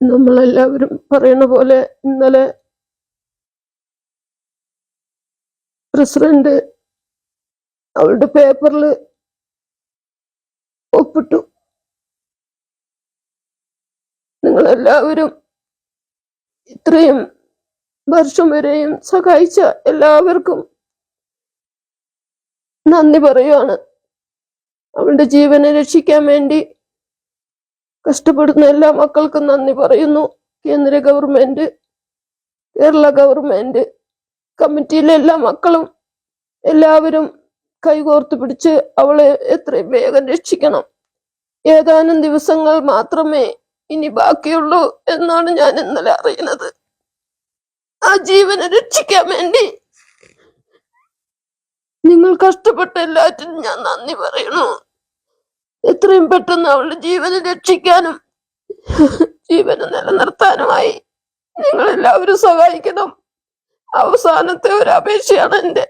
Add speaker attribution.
Speaker 1: നമ്മളെല്ലാവരും പറയുന്ന പോലെ ഇന്നലെ പ്രസിഡന്റ് അവളുടെ പേപ്പറിൽ ഒപ്പിട്ടു. നിങ്ങളെല്ലാവരും ഇത്രയും വർഷം വരെയും സഹായിച്ച എല്ലാവർക്കും നന്ദി പറയുവാണ്. അവളുടെ ജീവനെ രക്ഷിക്കാൻ വേണ്ടി കഷ്ടപ്പെടുന്ന എല്ലാ മക്കൾക്കും നന്ദി പറയുന്നു. കേന്ദ്ര ഗവൺമെന്റ് കേരള ഗവൺമെന്റ് കമ്മിറ്റിയിലെ എല്ലാ മക്കളും എല്ലാവരും കൈകോർത്ത് പിടിച്ച് അവളെ എത്രയും വേഗം രക്ഷിക്കണം. ഏതാനും ദിവസങ്ങൾ മാത്രമേ ഇനി ബാക്കിയുള്ളൂ എന്നാണ് ഞാൻ ഇന്നലെ അറിയുന്നത്. ആ ജീവനെ രക്ഷിക്കാൻ വേണ്ടി നിങ്ങൾ കഷ്ടപ്പെട്ട എല്ലാറ്റിനും ഞാൻ നന്ദി പറയണു എത്രയും പെട്ടെന്ന് അവളുടെ ജീവനെ രക്ഷിക്കാനും ജീവനെ നിലനിർത്താനുമായി നിങ്ങൾ എല്ലാവരും സഹായിക്കണം. അവസാനത്തെ ഒരു അപേക്ഷയാണ് എന്റെ